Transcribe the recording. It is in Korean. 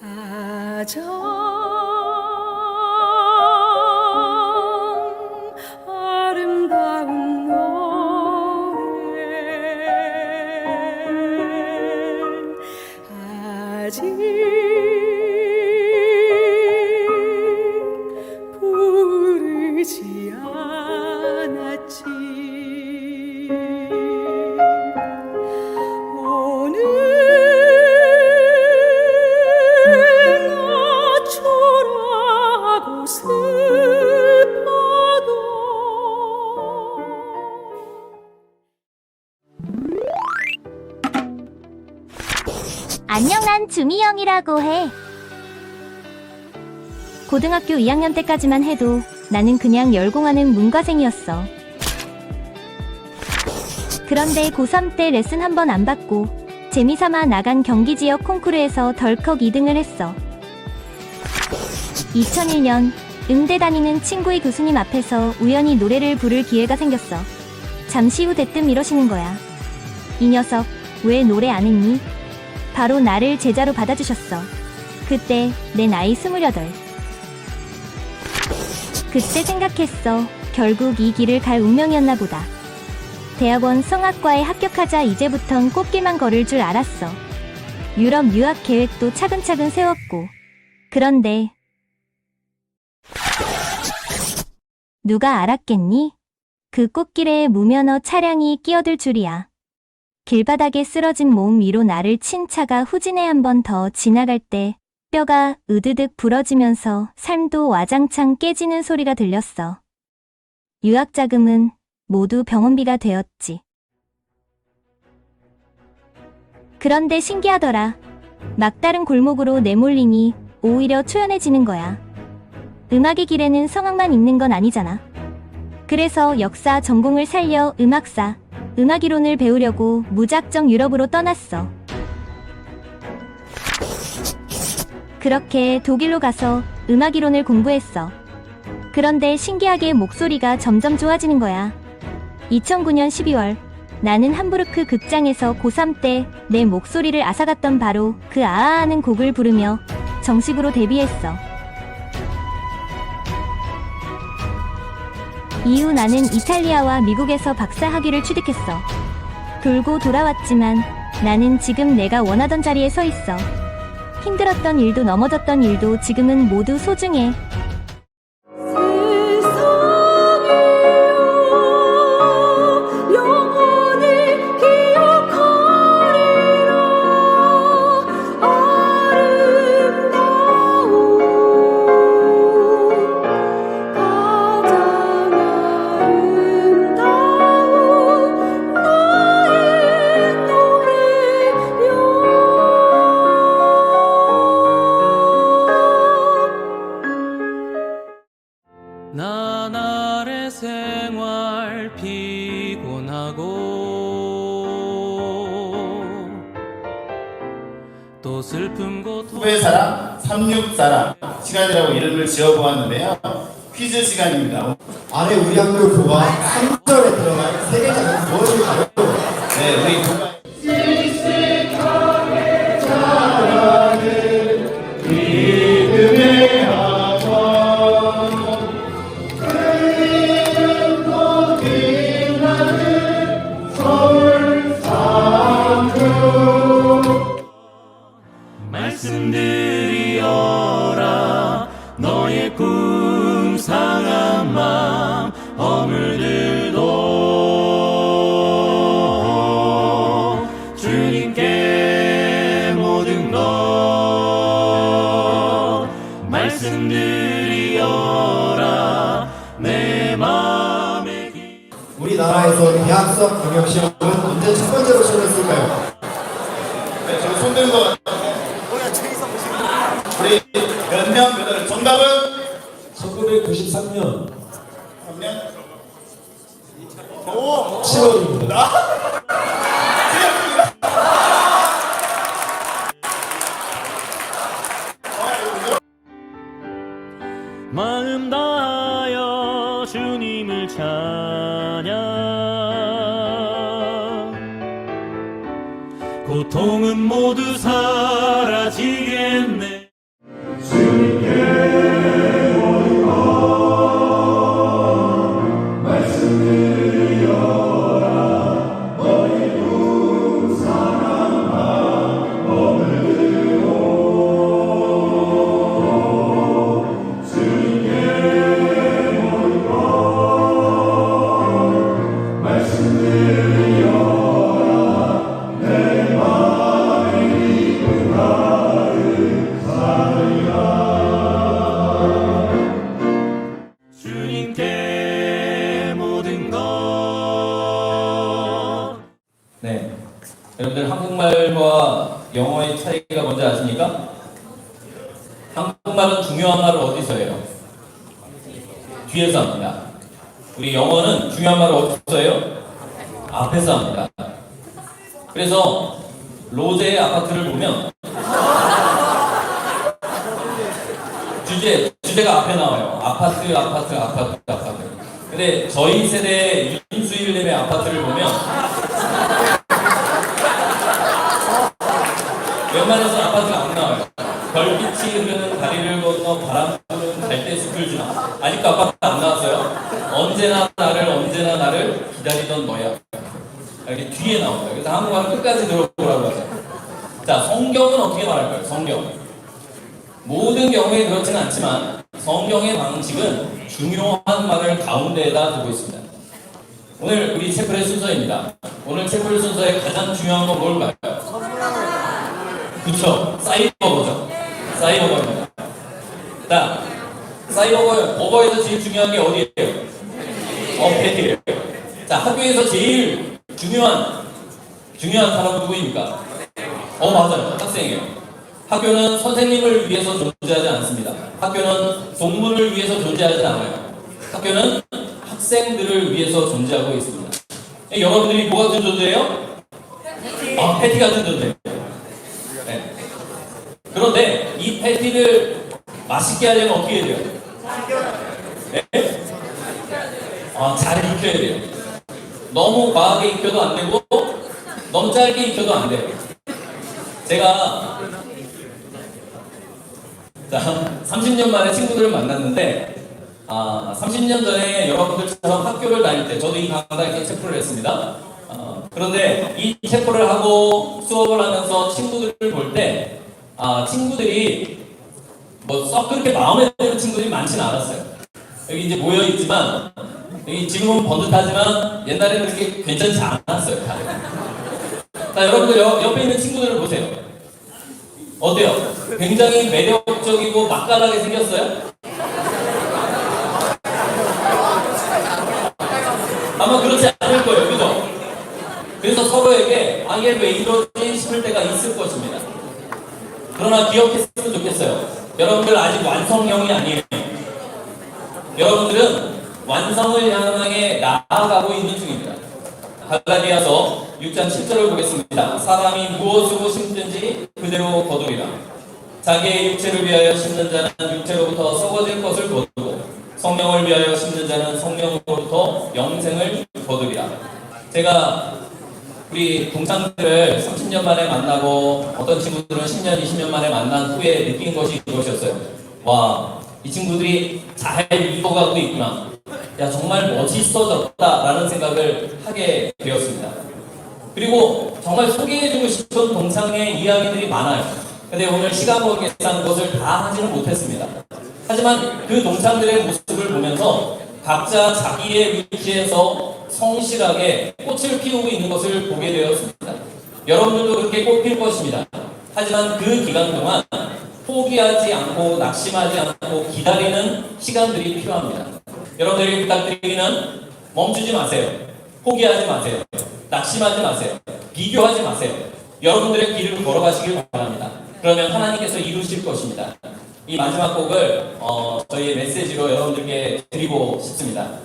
가져 주미영이라고 해. 고등학교 2학년 때까지만 해도 나는 그냥 열공하는 문과생이었어. 그런데 고3 때 레슨 한 번 안 받고 재미삼아 나간 경기 지역 콩쿠르에서 덜컥 2등을 했어. 2001년 음대 다니는 친구의 교수님 앞에서 우연히 노래를 부를 기회가 생겼어. 잠시 후 대뜸 이러시는 거야. 이 녀석, 왜 노래 안 했니? 바로 나를 제자로 받아주셨어. 그때 내 나이 스물여덟. 그때 생각했어. 결국 이 길을 갈 운명이었나 보다. 대학원 성악과에 합격하자 이제부턴 꽃길만 걸을 줄 알았어. 유럽 유학 계획도 차근차근 세웠고. 그런데 누가 알았겠니? 그 꽃길에 무면허 차량이 끼어들 줄이야. 길바닥에 쓰러진 몸 위로 나를 친 차가 후진에 한 번 더 지나갈 때 뼈가 으드득 부러지면서 삶도 와장창 깨지는 소리가 들렸어. 유학 자금은 모두 병원비가 되었지. 그런데 신기하더라. 막다른 골목으로 내몰리니 오히려 초연해지는 거야. 음악의 길에는 성악만 있는 건 아니잖아. 그래서 역사 전공을 살려 음악사, 음악 이론을 배우려고 무작정 유럽으로 떠났어. 그렇게 독일로 가서 음악 이론을 공부했어. 그런데 신기하게 목소리가 점점 좋아지는 거야. 2009년 12월, 나는 함부르크 극장에서 고3 때 내 목소리를 앗아갔던 바로 그 아아 하는 곡을 부르며 정식으로 데뷔했어. 이후 나는 이탈리아와 미국에서 박사 학위를 취득했어. 돌고 돌아왔지만 나는 지금 내가 원하던 자리에 서 있어. 힘들었던 일도 넘어졌던 일도 지금은 모두 소중해. 시간이라고 이름을 지어보았는데요. 퀴즈 시간입니다. 안에 우리 학교 교과 3절에 들어간 세 개장은 무엇일까요? 네, 우리 교관 말씀드리어라 너의 꿈 상한 맘 허물들도 주님께 모든 것 말씀드리어라 내 맘에 기... 우리나라에서 대학성 경영 시험은 언제 첫 번째로 시작했을까요? 네, 지금 손 들은 거 우리 마음 다하여 주님을 찬양. 고통은 모두 사라지 여러분들 한국말과 영어의 차이가 뭔지 아십니까? 한국말은 중요한 말을 어디서 해요? 뒤에서 합니다. 우리 영어는 중요한 말을 어디서 해요? 앞에서 합니다. 그래서 로제의 아파트를 보면 주제 주제가 앞에 나와요. 아파트, 아파트, 아파트, 아파트. 근데 저희 세대 윤수일님의 아파트를 보면 웬만해서 아파트가 안 나와요. 별빛이 흐르는 다리를 건너 바람 부는 갈대 숲을 지나 아직도 아파트 안 나왔어요. 언제나 나를 언제나 나를 기다리던 너야. 이렇게 뒤에 나옵니다. 그래서 한국말 끝까지 들어보라고 하죠. 자, 성경은 어떻게 말할까요? 성경. 모든 경우에 그렇지는 않지만 성경의 방식은 중요한 말을 가운데에다 두고 있습니다. 오늘 우리 채플의 순서입니다. 오늘 채플 순서의 가장 중요한 건 뭘까요? 그쵸? 사이버거죠. 사이버거입니다. 자, 사이버거, 버거에서 제일 중요한 게 어디예요? 어, 패티예요. 자, 학교에서 제일 중요한, 중요한 사람은 누구입니까? 어, 맞아요. 학생이에요. 학교는 선생님을 위해서 존재하지 않습니다. 학교는 동물을 위해서 존재하지 않아요. 학교는 학생들을 위해서 존재하고 있습니다. 예, 여러분들이 뭐 같은 존재예요? 아, 패티 같은 존재. 네. 그런데 이 패티를 맛있게 하려면 어떻게 해야 돼요? 네? 아, 잘 익혀야 돼요. 너무 과하게 익혀도 안 되고, 너무 짧게 익혀도 안 돼요. 제가 자, 30년 만에 친구들을 만났는데, 아, 30년 전에 여러분들처럼 학교를 다닐 때, 저도 이 강당에 체포를 했습니다. 어, 그런데 이 체포를 하고 수업을 하면서 친구들을 볼 때, 아, 친구들이 뭐썩 그렇게 마음에 드는 친구들이 많지는 않았어요. 여기 이제 모여 있지만, 여기 지금은 번듯하지만 옛날에는 그렇게 괜찮지 않았어요. 자, 여러분들 여, 옆에 있는 친구들을 보세요. 어때요? 굉장히 매력적이고 맛깔나게 생겼어요? 아마 그렇지 않을 거예요, 그죠? 그래서 서로에게 아, 얘왜 이러지 싶을 때가 있을 것입니다. 그러나 기억했으면 좋겠어요. 여러분들 아직 완성형이 아니에요. 여러분들은 완성을 향해 나아가고 있는 중입니다. 갈라디아서 6장 7절을 보겠습니다. 사람이 무엇으로 심든지 그대로 거두리라. 자기의 육체를 위하여 심는 자는 육체로부터 썩어질 것을 거두고 성령을 위하여 심는 자는 성령으로부터 영생을 거두리라. 제가 우리 동창들을 30년 만에 만나고 어떤 친구들은 10년, 20년 만에 만난 후에 느낀 것이 이것이었어요. 와, 이 친구들이 잘 익어가고 있구나. 야, 정말 멋있어졌다라는 생각을 하게 되었습니다. 그리고 정말 소개해주고 싶은 동창의 이야기들이 많아요. 근데 오늘 시간 관계상 그것을 다 하지는 못했습니다. 하지만 그 동창들의 모습을 보면서 각자 자기의 위치에서 성실하게 꽃을 피우고 있는 것을 보게 되었습니다. 여러분들도 그렇게 꽃 필 것입니다. 하지만 그 기간 동안 포기하지 않고 낙심하지 않고 기다리는 시간들이 필요합니다. 여러분들에게 부탁드리기는 멈추지 마세요. 포기하지 마세요. 낙심하지 마세요. 비교하지 마세요. 여러분들의 길을 걸어가시길 바랍니다. 그러면 하나님께서 이루실 것입니다. 이 마지막 곡을 어, 저희의 메시지로 여러분들께 드리고 싶습니다.